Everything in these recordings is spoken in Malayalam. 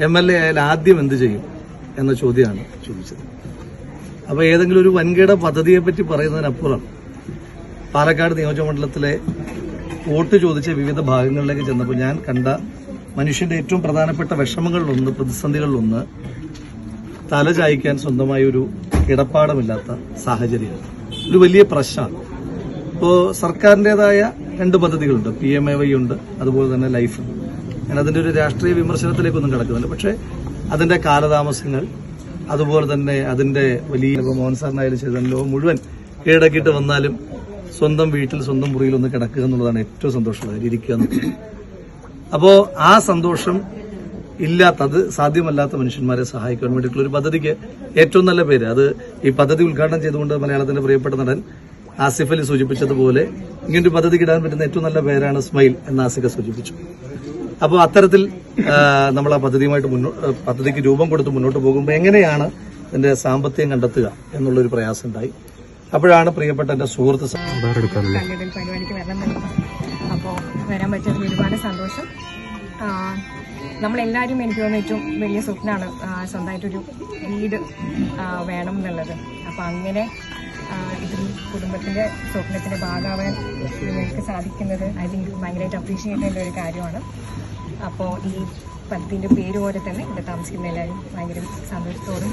എം എൽ എ ആയാൽ ആദ്യം എന്ത് ചെയ്യും എന്ന ചോദ്യമാണ് ചോദിച്ചത്. അപ്പൊ ഏതെങ്കിലും ഒരു വൻകിട പദ്ധതിയെ പറ്റി പറയുന്നതിനപ്പുറം പാലക്കാട് നിയോജകമണ്ഡലത്തിലെ വോട്ട് ചോദിച്ച വിവിധ ഭാഗങ്ങളിലേക്ക് ചെന്നപ്പോൾ ഞാൻ കണ്ട മനുഷ്യന്റെ ഏറ്റവും പ്രധാനപ്പെട്ട വിഷമങ്ങളിലൊന്ന് പ്രതിസന്ധികളിലൊന്ന് തല ചായ്ക്കാൻ സ്വന്തമായി ഒരു കിടപ്പാടമില്ലാത്ത സാഹചര്യം ഒരു വലിയ പ്രശ്നമാണ്. ഇപ്പോ സർക്കാരിന്റേതായ രണ്ട് പദ്ധതികളുണ്ട്. പി എം എ വൈ ഉണ്ട്. അതുപോലെ തന്നെ ലൈഫ് ഞാൻ അതിന്റെ ഒരു രാഷ്ട്രീയ വിമർശനത്തിലേക്കൊന്നും കിടക്കുന്നില്ല. പക്ഷേ അതിന്റെ കാലതാമസങ്ങൾ അതുപോലെ തന്നെ അതിന്റെ വലിയ ഇപ്പോൾ മോഹൻ സാറിനായാലും ചെയ്താലും ലോകം മുഴുവൻ കീഴടക്കിയിട്ട് വന്നാലും സ്വന്തം വീട്ടിൽ സ്വന്തം മുറിയിൽ ഒന്ന് കിടക്കുക എന്നുള്ളതാണ് ഏറ്റവും സന്തോഷമുള്ള കാര്യം. ഇരിക്കുക എന്നുള്ളത്. അപ്പോ ആ സന്തോഷം ഇല്ലാത്തത് സാധ്യമല്ലാത്ത മനുഷ്യന്മാരെ സഹായിക്കാൻ വേണ്ടിയിട്ടുള്ള ഒരു പദ്ധതിക്ക് ഏറ്റവും നല്ല പേര്. അത് ഈ പദ്ധതി ഉദ്ഘാടനം ചെയ്തുകൊണ്ട് മലയാളത്തിന്റെ പ്രിയപ്പെട്ട നടൻ ആസിഫ് അലി സൂചിപ്പിച്ചതുപോലെ ഇങ്ങനൊരു പദ്ധതിക്ക് ഇടാൻ പറ്റുന്ന ഏറ്റവും നല്ല പേരാണ് സ്മൈൽ എന്ന് ആസിഫ സൂചിപ്പിച്ചു. അപ്പോൾ അത്തരത്തിൽ നമ്മൾ ആ പദ്ധതിയുമായിട്ട് പദ്ധതിക്ക് രൂപം കൊടുത്ത് മുന്നോട്ട് പോകുമ്പോൾ എങ്ങനെയാണ് ഇതിന്റെ സാമ്പത്തികം കണ്ടെത്തുക എന്നുള്ളൊരു പ്രയാസം ഉണ്ടായി അപ്പോഴാണ് പ്രിയപ്പെട്ട എന്റെ സുഹൃത്ത് പരിപാടിക്ക് വരണം അപ്പോൾ വരാൻ പറ്റിയതിൽ ഒരുപാട് സന്തോഷം. നമ്മളെല്ലാവരും എനിക്ക് തോന്നുന്ന ഏറ്റവും വലിയ സ്വപ്നമാണ് സ്വന്തമായിട്ടൊരു വീട് വേണം എന്നുള്ളത്. അപ്പം അങ്ങനെ ആ, ഇതിൽ കുടുംബത്തിന്റെ സ്വപ്നത്തിന്റെ ഭാഗമാവാൻ നിങ്ങൾക്ക് സാധിക്കുന്നത് ഐ തിങ്ക് ഭയങ്കരമായിട്ട് അപ്രീഷിയേറ്റ് ചെയ്യേണ്ട ഒരു കാര്യമാണ്. അപ്പോൾ ഈ പദ്ധതിന്റെ പേര് പോലെ തന്നെ ഇവിടെ താമസിക്കുന്ന എല്ലാവരും ഭയങ്കര സന്തോഷത്തോടും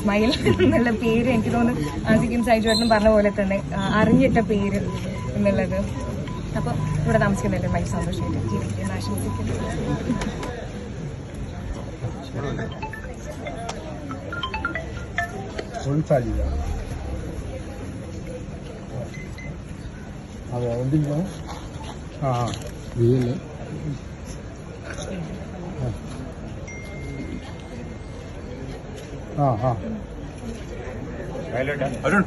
സ്മൈൽ എന്നുള്ള പേര് എനിക്ക് തോന്നുന്നു ആസിക്കും സൈജുവേട്ടനും പറഞ്ഞ പോലെ തന്നെ അറിഞ്ഞിട്ട പേര് എന്നുള്ളത്. അപ്പോൾ ഇവിടെ താമസിക്കുന്നതിൽ ഭയങ്കര സന്തോഷമായിട്ട് ജീവിക്കാൻ ആശംസിക്കുന്നു. ഫുൾസാരില്ല അതെ എന്തില്ല ആ വീൽ ആ ആ. അരുൺ.